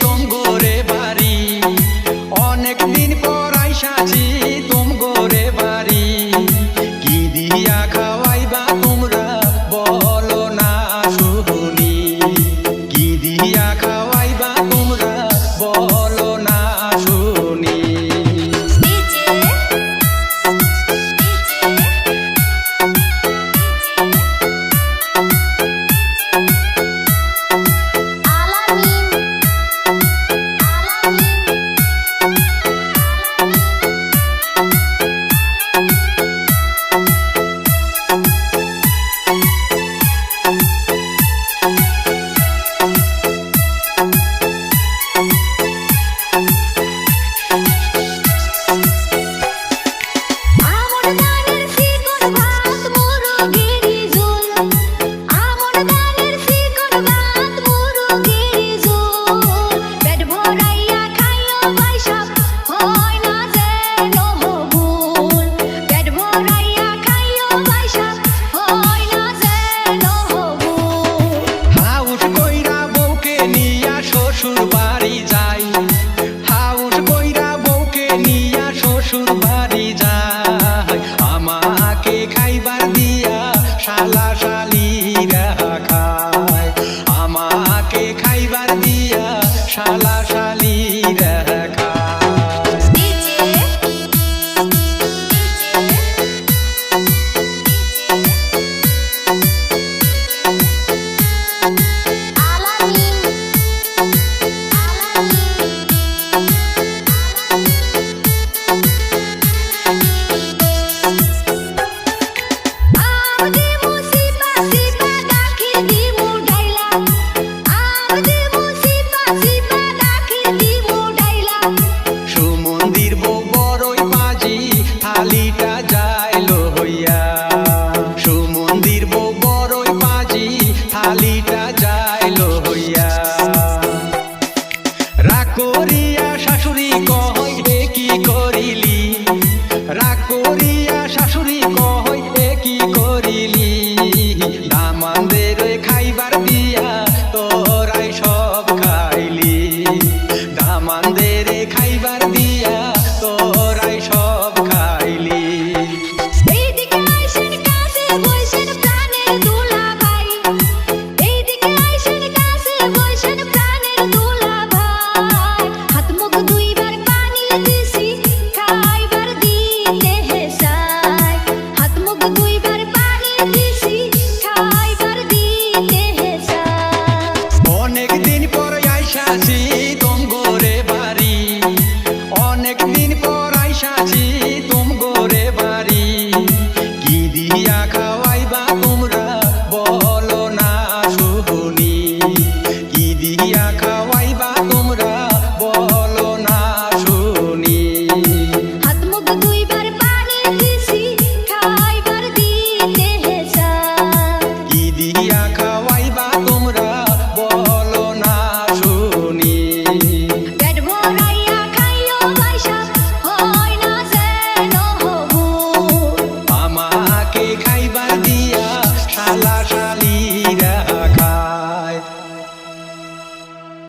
তুম গোরে বাড়ি। অনেক দিন পর তুম গোরে বাড়ি। কি দিয়া খাওয়াইবা তোমরা বলো না, শুনি। কি দিয়া খাওয়া Shala. করিয়া শাশুড়ি কই এ কি করিলি? আমাদের খাইবার দিয়া তোরাই সব খাইলি। আমাদের খাইবার দিয়া তোরাই সব খাইলি। এইদিকে